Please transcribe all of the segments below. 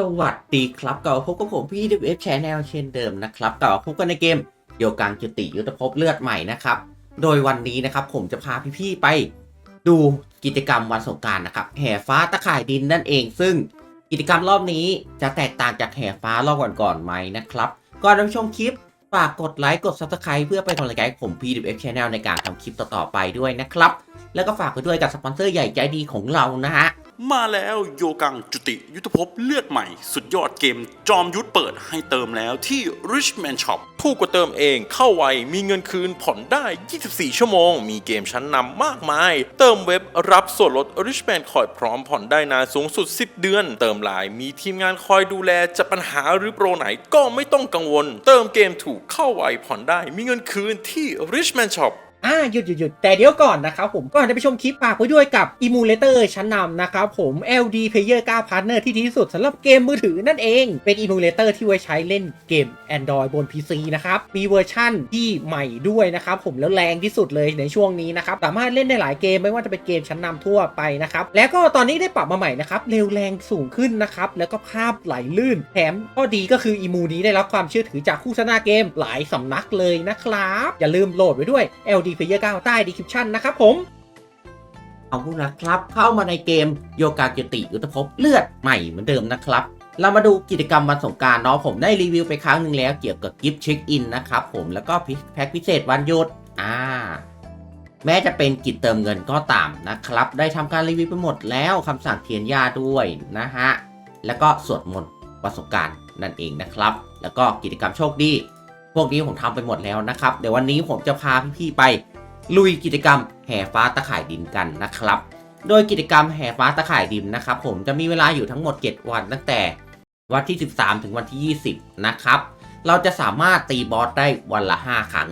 สวัสดีครับกลับมาพบกับผม พี่ดิเอฟแชนแนลเช่นเดิมนะครับกลับมาพบกันในเกมโยกังจุติยุทธภพเลือดใหม่นะครับ โดยวันนี้นะครับผมจะพาพี่ ๆ ไปดูกิจกรรมวันสงการนะครับ แห่ฟ้าตะข่ายดินนั่นเอง ซึ่งกิจกรรมรอบนี้จะแตกต่างจากแห่ฟ้ารอบก่อนๆไหมนะครับ ก่อนรับชมคลิปฝากกดไลค์กด subscribe เพื่อเป็นกำลังใจให้ผมพี่ดิเอฟแชนแนลในการทำคลิปต่อๆไปด้วยนะครับ แล้วก็ฝากไปด้วยกับสปอนเซอร์ใหญ่ใจดีของเรานะฮะ มาแล้วโยกังจุติยุทธภพเลือดใหม่ สุดยอดเกมจอมยุทธเปิดให้เติมแล้วที่ Richman Shop ถูกกว่าเติมเองเข้าไว มีเงินคืนผ่อนได้ 24 ชั่วโมง มีเกมชั้นนำมากมาย เติมเว็บรับส่วนลด Richman คอยพร้อมผ่อนได้นานสูงสุด 10 เดือน เติมไลน์มีทีมงานคอยดูแลจะปัญหาหรือโปรไหนก็ไม่ต้องกังวล เติมเกมถูกเข้าไวผ่อนได้ มีเงินคืนที่ Richman Shop อ่าหยุดหยุดหยุดแต่เดี๋ยวก่อนนะครับผมก่อนจะไปชมคลิปฝากไว้ด้วยกับ Emulator ชั้นนำนะครับผม LD Player 9 Partner ที่ดีที่สุดสำหรับเกมมือถือนั่นเอง เป็น Emulator ที่ไว้ใช้เล่นเกม Android บน PC นะครับ มีเวอร์ชั่นที่ใหม่ด้วยนะครับผมแล้วแรงที่สุดเลยในช่วงนี้นะครับ สามารถเล่นได้หลายเกมไม่ว่าจะเป็นเกมชั้นนำทั่วไปนะครับ แล้วก็ตอนนี้ได้ปรับมาใหม่นะครับเร็วแรงสูงขึ้นนะครับแล้วก็ภาพไหลลื่น แถมข้อดีก็คืออีมูนี้ได้รับความเชื่อถือจากคู่ชนะเกมหลายสำนักเลยนะครับอย่าลืมโหลดไว้ด้วย LD Player 9ใต้ description นะครับผม เอาละครับ เข้ามาในเกมโยกาเกติยุทธภพเลือดใหม่เหมือนเดิมนะครับ เรามาดูกิจกรรมวันสงการเนาะผมได้รีวิวไปครั้งหนึ่งแล้วเกี่ยวกับกิฟต์เช็คอินนะครับผมแล้วก็แพ็คพิเศษวันหยุดอ่าแม้จะเป็นกิจเติมเงินก็ตามนะครับ ได้ทำการรีวิวไปหมดแล้วคำสั่งเทียนยาด้วยนะฮะ แล้วก็สวดมนต์วันสงกรารนั่นเองนะครับ แล้วก็กิจกรรมโชคดี พวกนี้ผมทำไปหมดแล้วนะครับ เดี๋ยววันนี้ผมจะพาพี่ๆไป ลุยกิจกรรมแห่ฟ้าตะข่ายดินกันนะครับ โดยกิจกรรมแห่ฟ้าตะข่ายดินนะครับ ผมจะมีเวลาอยู่ทั้งหมด 7 วันตั้งแต่วันที่ 13 ถึงวันที่ 20 นะครับ เราจะสามารถตีบอสได้วันละ 5 ครั้ง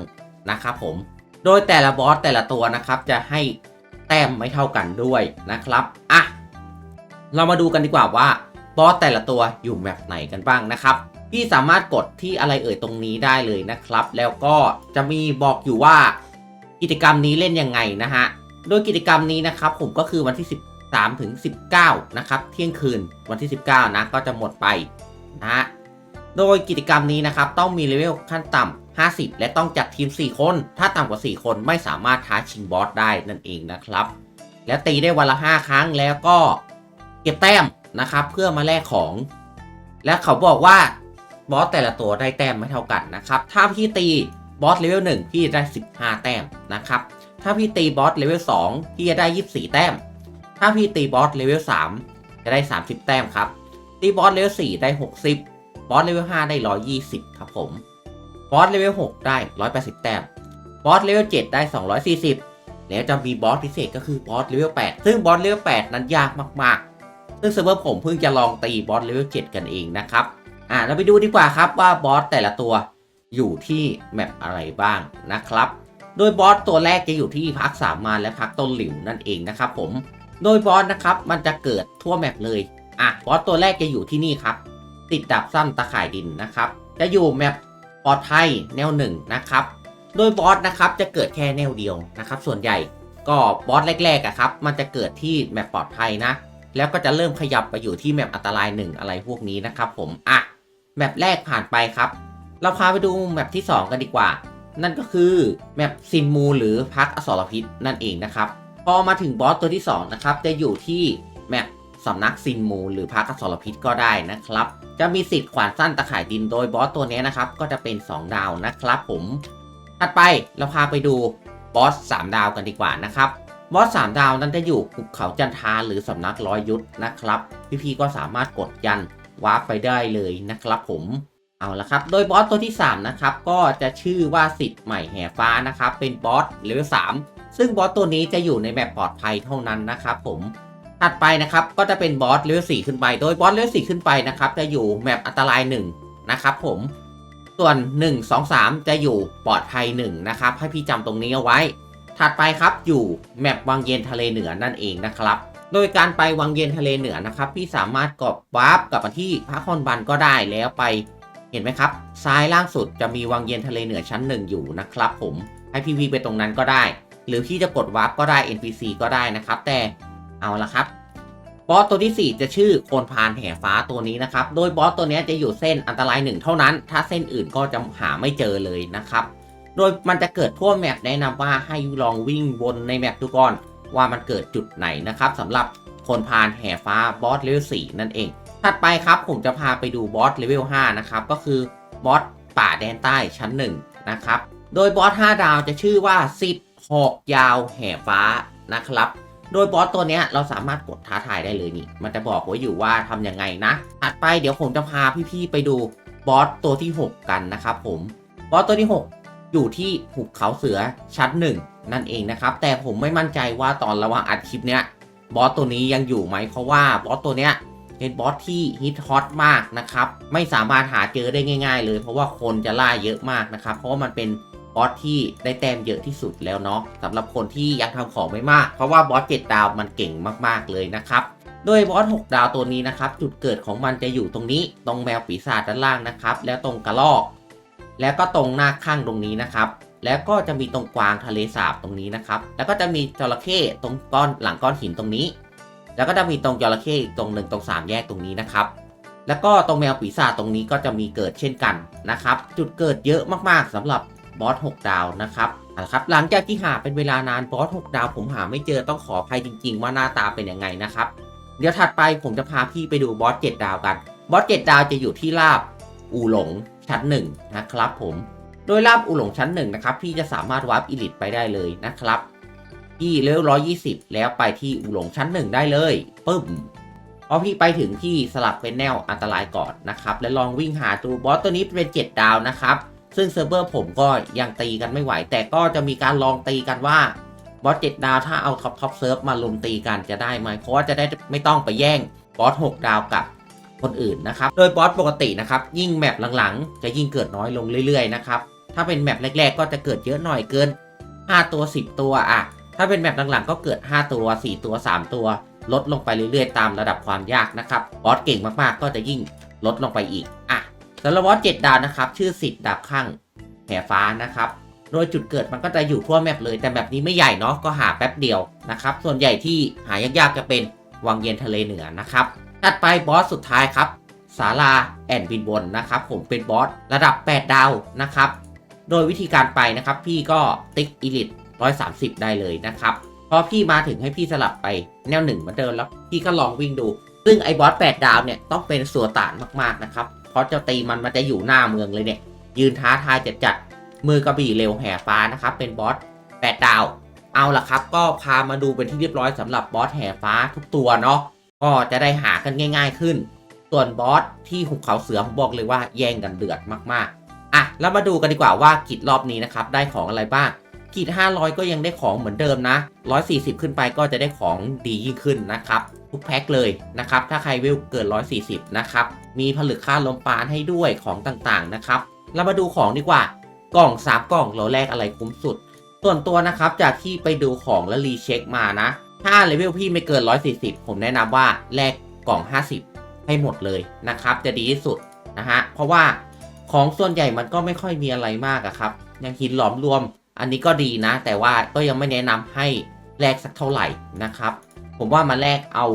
นะครับผม โดยแต่ละบอสแต่ละตัวนะครับ จะให้แต้มไม่เท่ากันด้วยนะครับอะเรามาดูกันดีกว่าว่าบอสแต่ละตัวอยู่แมปไหนกันบ้างนะครับ พี่สามารถกดที่อะไรเอ่ยตรงนี้ได้เลยนะครับ แล้วก็จะมีบอกอยู่ว่ากิจกรรมนี้เล่นยังไงนะฮะ โดยกิจกรรมนี้นะครับผมก็คือวันที่ 13ถึง19 นะครับ เที่ยงคืนวันที่ 19 นะก็จะหมดไปนะฮะ โดยกิจกรรมนี้นะครับต้องมีเลเวลขั้นต่ำ50 และต้องจัดทีม 4 คน ถ้าต่ำกว่า 4 คนไม่สามารถท้าชิงบอสได้นั่นเองนะครับ และตีได้วันละ 5 ครั้งแล้วก็เก็บแต้มนะครับเพื่อมาแลกของ และเขาบอกว่า บอสแต่ละตัวได้แต้มไม่เท่ากันนะครับ ถ้าพี่ตีบอสเลเวล1พี่จะได้ 15 แต้มนะครับ ถ้าพี่ตีบอสเลเวล2พี่จะได้ 24 แต้ม ถ้าพี่ตีบอสเลเวล3จะได้ 30 แต้มครับ ตีบอสเลเวล4ได้ 60 บอสเลเวล5ได้ 120 ครับผม บอสเลเวล6ได้ 180 แต้ม บอสเลเวล7ได้ 240 แล้วจะมีบอสพิเศษก็คือบอสเลเวล8ซึ่งบอสเลเวล8นั้นยากมากๆ ซึ่งเซิร์ฟเวอร์ผมเพิ่งจะลองตีบอสเลเวล7กันเองนะครับ อ่าเราไปดูดีกว่าครับว่าบอสแต่ละตัวอยู่ที่แมปอะไรบ้างนะครับ โดยบอสตัวแรกจะอยู่ที่พักสามมานและพักต้นหลิวนั่นเองนะครับผม โดยบอสนะครับมันจะเกิดทั่วแมปเลย อะบอสตัวแรกจะอยู่ที่นี่ครับ ติดดับซ้ำตะข่ายดินนะครับ จะอยู่แมปปลอดภัยแนวหนึ่งนะครับ โดยบอสนะครับจะเกิดแค่แนวเดียวนะครับ ส่วนใหญ่ก็บอสแรกๆอะครับ มันจะเกิดที่แมปปลอดภัยนะ แล้วก็จะเริ่มขยับไปอยู่ที่แมปอันตรายหนึ่งอะไรพวกนี้นะครับผม อะ แมปแรกผ่านไปครับ เราพาไปดูแมปที่ 2 กันดีกว่า นั่นก็คือแมปซินมูหรือพักอสรพิษนั่นเองนะครับ พอมาถึงบอสตัวที่ 2 นะครับ จะอยู่ที่แมปสำนักซินมูหรือพักอสรพิษก็ได้นะครับ จะมีสิทธิ์ขวานสั้นตะข่ายดินโดยบอสตัวนี้นะครับ ก็จะเป็น 2 ดาวนะครับผม ถัดไปเราพาไปดูบอส3ดาวกันดีกว่านะครับบอส3ดาวนั้นจะอยู่ภูเขาจันทาหรือสำนักร้อยยุทธนะครับ พี่ๆก็สามารถกดยัน วาร์ปไปได้เลยนะครับผมเอาละครับ โดยบอสตัวที่ 3 นะครับ ก็จะชื่อว่าสิทธิ์ใหม่แห่ฟ้านะครับ เป็นบอสเลเวล3ซึ่งบอสตัวนี้จะอยู่ในแบบปลอดภัยเท่านั้นนะครับผมถัดไปนะครับก็จะเป็นบอสเลเวล4ขึ้นไป โดยบอสเลเวล4ขึ้นไปนะครับ จะอยู่แมปอันตราย 1 นะครับผม ส่วน 1 2 3 จะอยู่ปลอดภัย 1 นะครับ ให้พี่จำตรงนี้เอาไว้ ถัดไปครับอยู่แมปวังเย็นทะเลเหนือนั่นเองนะครับ โดยการไปวังเย็นทะเลเหนือนะครับ พี่สามารถกดวาร์ปกลับมาที่พระคอนบันก็ได้แล้วไปเห็นไหมครับ ซ้ายล่างสุดจะมีวังเย็นทะเลเหนือชั้นหนึ่งอยู่นะครับ ผมให้พี่วีไปตรงนั้นก็ได้ หรือพี่จะกดวาร์ปก็ได้ NPC ก็ได้นะครับ แต่เอาละครับบอสตัวที่ 4 จะชื่อโคนพานแห่ฟ้าตัวนี้นะครับ โดยบอสตัวนี้จะอยู่เส้นอันตรายหนึ่งเท่านั้น ถ้าเส้นอื่นก็จะหาไม่เจอเลยนะครับ โดยมันจะเกิดทั่วแมปแนะนำว่าให้ลองวิ่งวนในแมปดูก่อน ว่ามันเกิดจุดไหนนะครับสำหรับโคนพานแห่ฟ้าบอสเลเวล4นั่นเอง ถัดไปครับผมจะพาไปดูบอสเลเวล5นะครับก็คือบอสป่าแดนใต้ชั้น1นะครับโดยบอส5ดาวจะชื่อว่าสิทธิ์หอกยาวแห่ฟ้านะครับโดยบอสตัวนี้เราสามารถกดท้าทายได้เลยนี่ มันจะบอกไว้อยู่ว่าทำยังไงนะ ถัดไปเดี๋ยวผมจะพาพี่ๆไปดูบอสตัวที่ 6 กันนะครับผม บอสตัวที่ 6 อยู่ที่หุบเขาเสือชั้น1 นั่นเองนะครับ แต่ผมไม่มั่นใจว่าตอนระหว่างอัดคลิปเนี้ยบอสตัวนี้ยังอยู่ไหม เพราะว่าบอสตัวเนี้ยเป็นบอสที่ฮิตฮอตมากนะครับ ไม่สามารถหาเจอได้ง่าย ๆ เลย เพราะว่าคนจะล่าเยอะมากนะครับ เพราะว่ามันเป็นบอสที่ได้แต้มเยอะที่สุดแล้วเนาะสำหรับคนที่ยังทำของไม่มาก เพราะว่าบอสเจ็ดดาวมันเก่งมากๆเลยนะครับโดยบอส6ดาวตัวนี้นะครับ จุดเกิดของมันจะอยู่ตรงนี้ ตรงแมวปีศาจด้านล่างนะครับ แล้วตรงกระรอก แล้วก็ตรงหน้าข้างตรงนี้นะครับ แล้วก็จะมีตรงกวางทะเลสาบตรงนี้นะครับ แล้วก็จะมีจระเข้ตรงก้อนหลังก้อนหินตรงนี้ แล้วก็จะมีตรงจระเข้อีกตรงหนึ่งตรงสามแยกตรงนี้นะครับ แล้วก็ตรงแมวปีศาจตรงนี้ก็จะมีเกิดเช่นกันนะครับ จุดเกิดเยอะมากๆสำหรับบอส6ดาวนะครับเอาละครับหลังจากที่หาเป็นเวลานานบอส6ดาว ผมหาไม่เจอต้องขออภัยจริง ๆ ว่าหน้าตาเป็นยังไงนะครับ เดี๋ยวถัดไปผมจะพาพี่ไปดูบอส7ดาวกัน บอส7ดาวจะอยู่ที่ลาบอูหลงชั้น1นะครับผม โดยลาบอูหลงชั้น1นะครับพี่จะสามารถวาร์ปอิลิทไปได้เลยนะครับที่เลเวล120แล้วไปที่อูหลงชั้น1ได้เลยปึ้มพอพี่ไปถึงพี่สลับเป็นแนวอันตรายก่อนนะครับ และลองวิ่งหาตัวบอสตัวนี้เป็น7ดาวนะครับ ซึ่งเซิร์ฟเวอร์ผมก็ยังตีกันไม่ไหว แต่ก็จะมีการลองตีกันว่าบอส7ดาวถ้าเอาท็อปท็อปเซิร์ฟมาลุมตีกันจะได้ไหมเพราะว่าจะได้ไม่ต้องไปแย่งบอส6ดาวกับคนอื่นนะครับ โดยบอสปกตินะครับ ยิ่งแมปหลังๆ จะยิ่งเกิดน้อยลงเรื่อยๆนะครับ ถ้าเป็นแมปแรก ๆ ก็จะเกิดเยอะหน่อยเกิน 5 ตัว 10 ตัวอะถ้าเป็นแมปหลังๆ ก็เกิด 5 ตัว 4 ตัว 3 ตัว ลดลงไปเรื่อยๆ ตามระดับความยากนะครับบอสเก่งมากๆ ก็จะยิ่งลดลงไปอีกอะสำหรับบอส7ดาวนะครับ ชื่อสิทธิ์ดาบข้างแห่ฟ้านะครับ โดยจุดเกิดมันก็จะอยู่ทั่วแมปเลย แต่แบบนี้ไม่ใหญ่เนาะ ก็หาแป๊บเดียวนะครับ ส่วนใหญ่ที่หายากๆ จะเป็นวังเย็นทะเลเหนือนะครับ ถัดไปบอสสุดท้ายครับ ศาลาแอนบินบนนะครับ ผมเป็นบอสระดับ 8 ดาวนะครับ โดยวิธีการไปนะครับ พี่ก็ติ๊กอีลิท130 ได้เลยนะครับพอพี่มาถึงให้พี่สลับไปแนวหนึ่งเหมือนเดิมแล้วพี่ก็ลองวิ่งดู ซึ่งไอ้บอส8ดาวเนี่ยต้องเป็นสัวตานมากๆนะครับ เพราะเจ้าตีมันมันจะอยู่หน้าเมืองเลยเนี่ย ยืนท้าทายจัดจัดๆมือกระบี่เร็วแห่ฟ้านะครับ เป็นบอส8ดาว เอาล่ะครับ ก็พามาดูเป็นที่เรียบร้อยสำหรับบอสแห่ฟ้าทุกตัวเนาะก็จะได้หากันง่าย ๆขึ้น ส่วนบอสที่หุบเขาเสือผมบอกเลยว่าแย่งกันเดือดมากๆ แล้วมาดูกันดีกว่าว่ากิจรอบนี้นะครับได้ของอะไรบ้างกิจ500 ก็ยังได้ของเหมือนเดิมนะ 140 ขึ้นไปก็จะได้ของดียิ่งขึ้นนะครับทุกแพ็คเลยนะครับ ถ้าใครวิวเกิน 140 นะครับ มีผลึกค่าลมปานให้ด้วยของต่างๆนะครับ เรามาดูของดีกว่ากล่อง3กล่องเราแลกอะไรคุ้มสุด ส่วนตัวนะครับจากที่ไปดูของและรีเช็คมานะ ถ้าเลเวลพี่ไม่เกิน 140 ผมแนะนำว่าแลกกล่อง 50 ให้หมดเลยนะครับ จะดีที่สุดนะฮะ เพราะว่า ของส่วนใหญ่มันก็ไม่ค่อยมีอะไรมากอะครับย่างหินหลอมรวม อันนี้ก็ดีนะ แต่ว่าก็ยังไม่แนะนำให้แลกสักเท่าไหร่นะครับ ผมว่ามาแลกเอา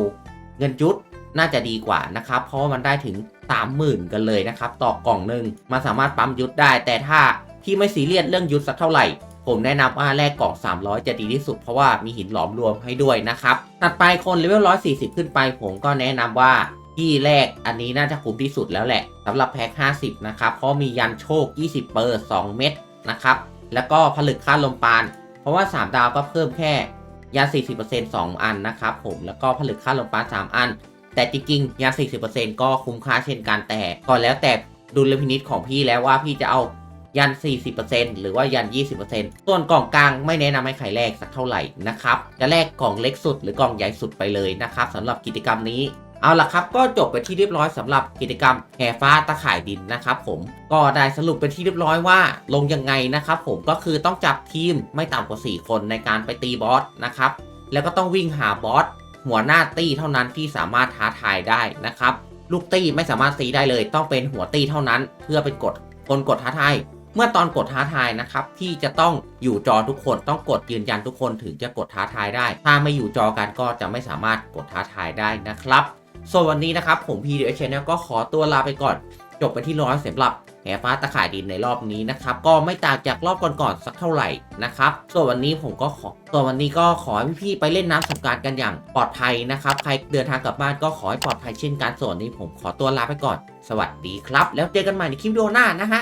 เงินจุดน่าจะดีกว่านะครับ เพราะว่ามันได้ถึง 30,000 กันเลยนะครับ ต่อกล่องหนึ่งมันสามารถปั๊มยุทธได้ แต่ถ้าพี่ไม่ซีเรียสเรื่องยุทธสักเท่าไหร่ ผมแนะนำว่าแลกกล่อง 300 จะดีที่สุด เพราะว่ามีหินหลอมรวมให้ด้วยนะครับถัดไปคนเลเวล140 ขึ้นไป ผมก็แนะนำว่า ที่แรกอันนี้น่าจะคุ้มที่สุดแล้วแหละสำหรับแพ็ค50 นะครับ เพราะมียันโชค 20 เปอร์ 2 เม็ดนะครับ แล้วก็ผลึกค่าลมปาน เพราะว่า 3 ดาวก็เพิ่มแค่ยา40% 2 อันนะครับผมแล้วก็ผลึกค่าลมปาน 3 อัน แต่จริงๆยา40%ก็คุ้มค่าเช่นกันแต่ก็แล้วแต่ดุลพินิจของพี่แล้วว่าพี่จะเอายัน 40%หรือว่ายัน 20%ส่วนกล่องกลางไม่แนะนำให้ใครแลกสักเท่าไหร่นะครับ จะแลกกล่องเล็กสุดหรือกล่องใหญ่สุดไปเลยนะครับสำหรับกิจกรรมนี้ เอาล่ะครับก็จบไปที่เรียบร้อยสำหรับกิจกรรมแห่ฟ้าตะข่ายดินนะครับผมก็ได้สรุปเป็นที่เรียบร้อยว่าลงยังไงนะครับผมก็คือต้องจับทีมไม่ต่ำกว่า 4 คนในการไปตีบอสนะครับแล้วก็ต้องวิ่งหาบอสหัวหน้าตี้เท่านั้นที่สามารถท้าทายได้นะครับลูกตี้ไม่สามารถตีได้เลย ต้องเป็นหัวตี้เท่านั้น เพื่อเป็นกฎกลกฎท้าทายเมื่อตอนกดท้าทายนะครับที่จะต้องอยู่จอทุกคนต้องกดยืนยันทุกคนถึงจะกดท้าทายได้ ถ้าไม่อยู่จอกันก็จะไม่สามารถกดท้าทายได้นะครับ ส่วนวันนี้นะครับ ผม p d h Channel ก็ขอตัวลาไปก่อน จบไปที่ร้อยสำหรับแหฟ้าตะข่ายดินในรอบนี้นะครับ ก็ไม่ต่างจากรอบก่อนๆสักเท่าไหร่นะครับ ส่วนวันนี้ผมก็ขอส่วนวันนี้ก็ขอให้พี่ๆไปเล่นน้ำสงการกันอย่างปลอดภัยนะครับ ใครเดินทางกลับบ้านก็ขอให้ปลอดภัยเช่นกันส่วนนี้ผมขอตัวลาไปก่อน สวัสดีครับ แล้วเจอกันใหม่ในคลิปวิดีโอหน้านะฮะ